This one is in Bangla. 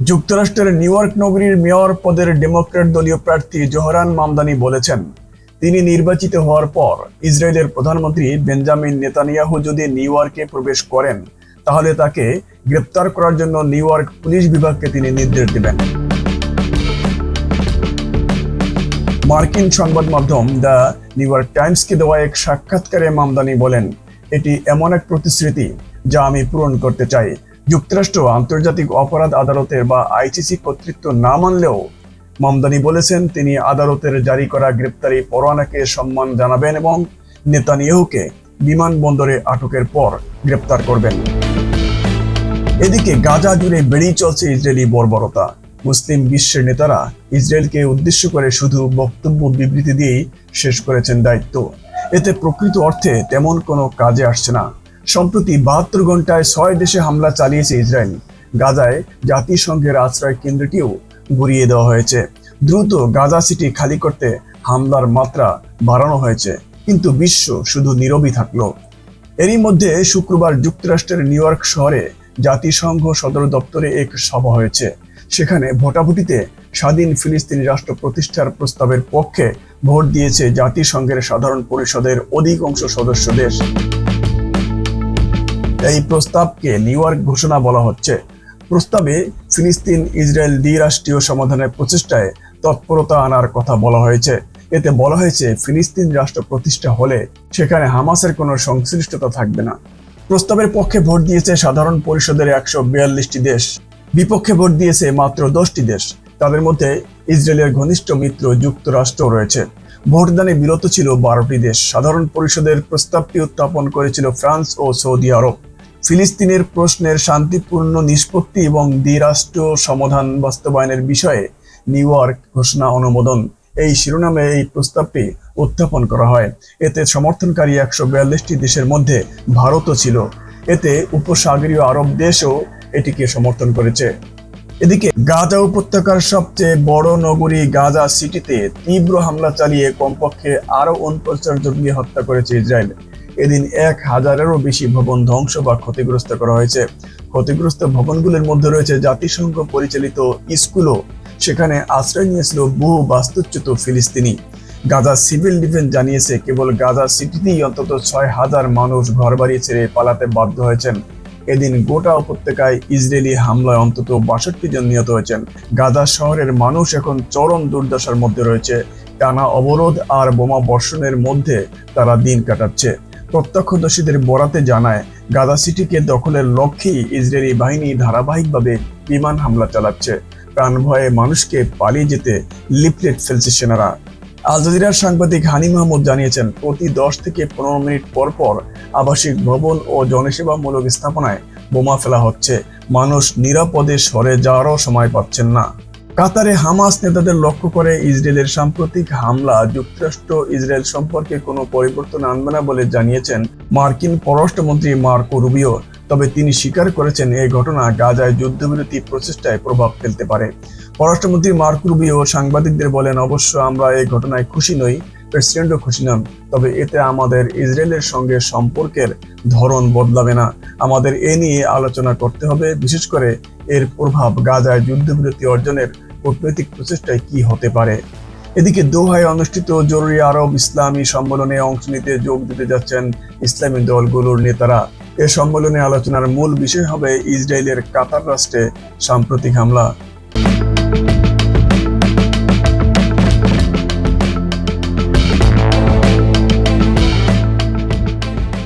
যুক্তরাষ্ট্রের নিউ ইয়র্ক নগরীর মেয়র পদের ডেমোক্র্যাট দলীয় প্রার্থী জোহরান মামদানি বলেছেন, তিনি নির্বাচিত হওয়ার পর ইসরায়েলের প্রধানমন্ত্রী বেঞ্জামিন নেতানিয়াহু যদি নিউ ইয়র্কে প্রবেশ করেন, তাহলে তাকে গ্রেপ্তার করার জন্য নিউ ইয়র্ক পুলিশ বিভাগকে তিনি নির্দেশ দেবেন। মার্কিন সংবাদ মাধ্যম দ্য নিউ ইয়র্ক টাইমসকে দেওয়া এক সাক্ষাৎকারে মামদানি বলেন, এটি এমন এক প্রতিশ্রুতি যা আমি পূরণ করতে চাই। যুক্তরাষ্ট্র আন্তর্জাতিক অপরাধ আদালতের বা আইসিসি কর্তৃত্ব না মানলেও মামদানি বলেছেন তিনি আদালতের জারি করা গ্রেপ্তারি পরোয়ানাকে সম্মান জানাবেন এবং নেতানিয়াহুকে বিমানবন্দরে আটকের পর গ্রেপ্তার করবেন। এদিকে গাজা জুড়ে বেড়েই চলছে ইসরায়েলি বর্বরতা। মুসলিম বিশ্বের নেতারা ইসরায়েলকে উদ্দেশ্য করে শুধু বক্তব্য বিবৃতি দিয়েই শেষ করেছেন দায়িত্ব। এতে প্রকৃত অর্থে তেমন কোনো কাজে আসছে না। সম্প্রতি বাহাত্তর ঘন্টায় ছয় দেশে হামলা চালিয়েছে ইসরায়েল। গাজায় জাতিসংঘের আশ্রয় কেন্দ্রটিও গুড়িয়ে দেওয়া হয়েছে। দ্রুত গাজা সিটি খালি করতে হামলার মাত্রা বাড়ানো হয়েছে, কিন্তু বিশ্ব শুধু নীরবই থাকল। এরই মধ্যে শুক্রবার যুক্তরাষ্ট্রের নিউ ইয়র্ক শহরে জাতিসংঘ সদর দপ্তরে এক সভা হয়েছে। সেখানে ভোটাভুটিতে স্বাধীন ফিলিস্তিনি রাষ্ট্র প্রতিষ্ঠার প্রস্তাবের পক্ষে ভোট দিয়েছে জাতিসংঘের সাধারণ পরিষদের অধিকাংশ সদস্য দেশ। এই প্রস্তাবকে নিউ ইয়র্ক ঘোষণা বলা হচ্ছে। প্রস্তাবে ফিলিস্তিন, ইসরায়েল দ্বিরাষ্ট্রীয় সমাধানের প্রচেষ্টায় তৎপরতা আনার কথা বলা হয়েছে। এতে বলা হয়েছে, ফিলিস্তিন রাষ্ট্র প্রতিষ্ঠা হলে সেখানে হামাসের কোনো সংশ্লিষ্টতা থাকবে না। প্রস্তাবের পক্ষে ভোট দিয়েছে সাধারণ পরিষদের একশো বিয়াল্লিশটি দেশ। বিপক্ষে ভোট দিয়েছে মাত্র দশটি দেশ। তাদের মধ্যে ইসরায়েলের ঘনিষ্ঠ মিত্র যুক্তরাষ্ট্র রয়েছে। ভোটদানে বিরত ছিল বারোটি দেশ। সাধারণ পরিষদের প্রস্তাবটি উত্থাপন করেছিল ফ্রান্স ও সৌদি আরব। ফিলিস্তিনের প্রশ্নের শান্তিপূর্ণ নিষ্পত্তি এবং দ্বিরাষ্ট্র সমাধান বাস্তবায়নের বিষয়ে নিউ ইয়র্ক ঘোষণা অনুমোদন। এই শিরোনামে এই প্রস্তাবটি উত্থাপন করা হয়। এতে সমর্থনকারী একশো বিয়াল্লিশটি দেশের মধ্যে ভারতও ছিল। এতে উপসাগরীয় আরব দেশও এটিকে সমর্থন করেছে। এদিকে গাজা উপত্যকার সবচেয়ে বড় নগরী গাজা সিটিতে তীব্র হামলা চালিয়ে কমপক্ষে আরও উনপঞ্চাশ জঙ্গি হত্যা করেছে ইসরায়েল। এদিন এক হাজারেরও বেশি ভবন ধ্বংস বা ক্ষতিগ্রস্ত করা হয়েছে। ক্ষতিগ্রস্ত ভবনগুলির মধ্যে রয়েছে জাতিসংঘ পরিচালিত স্কুলও। সেখানে আশ্রয় নিয়েছিল বহু বাস্তুচ্যুত ফিলিস্তিনি। গাজা সিভিল ডিফেন্স জানিয়েছে, কেবল গাজা সিটিতেই অন্তত ছয় হাজার মানুষ ঘরবাড়ি ছেড়ে পালাতে বাধ্য হয়েছেন। এদিন গোটা উপত্যকায় ইসরায়েলি হামলায় অন্তত বাষট্টি জন নিহত হয়েছেন। গাজা শহরের মানুষ এখন চরম দুর্দশার মধ্যে রয়েছে। টানা অবরোধ আর বোমা বর্ষণের মধ্যে তারা দিন কাটাচ্ছে। প্রত্যক্ষদর্শীদের বরাতে জানায়, গাজা সিটিকে দখলের লক্ষ্যেই ইসরায়েলি বাহিনী ধারাবাহিকভাবে বিমান হামলা চালাচ্ছে। প্রাণ ভয়ে মানুষকে পালিয়ে যেতে লিফলেট ফেলছে সেনারা। আল জাজিরার সাংবাদিক হানি মাহমুদ জানিয়েছেন, প্রতি দশ থেকে পনেরো মিনিট পর পর আবাসিক ভবন ও জনসেবামূলক স্থাপনায় বোমা ফেলা হচ্ছে। মানুষ নিরাপদে সরে যাওয়ারও সময় পাচ্ছেন না। কাতারে হামাস নেতাদের লক্ষ্য করে ইসরায়েলের সাম্প্রতিক হামলা, যুক্তরাষ্ট্র ইসরায়েল সম্পর্কে কোনো পরিবর্তন আনবে না বলে জানিয়েছেন মার্কিন পররাষ্ট্রমন্ত্রী মার্কো রুবিও। তবে তিনি স্বীকার করেছেন এই ঘটনা গাজায় যুদ্ধবিরতি প্রচেষ্টায় প্রভাব ফেলতে পারে। পররাষ্ট্রমন্ত্রী মার্ক রুবিও সাংবাদিকদের বলেন, অবশ্য আমরা এই ঘটনায় খুশি নই, প্রেসিডেন্টও খুশি নন। তবে এতে আমাদের ইসরায়েলের সঙ্গে সম্পর্কের ধরন বদলাবে না। আমাদের এ নিয়ে আলোচনা করতে হবে। বিশেষ করে এর প্রভাব গাজায় যুদ্ধবিরতি অর্জনের কূটনৈতিক প্রচেষ্টায় কি হতে পারে? এদিকে দোহায় অনুষ্ঠিত জরুরি আরব ইসলামী সম্মেলনে অংশ নিতে যোগ দিতে যাচ্ছেন ইসলামী দলগুলোর নেতারা। এ সম্মেলনে আলোচনার মূল বিষয় হবে ইসরায়েলের কাতার রাষ্ট্রে সাম্প্রতিক হামলা।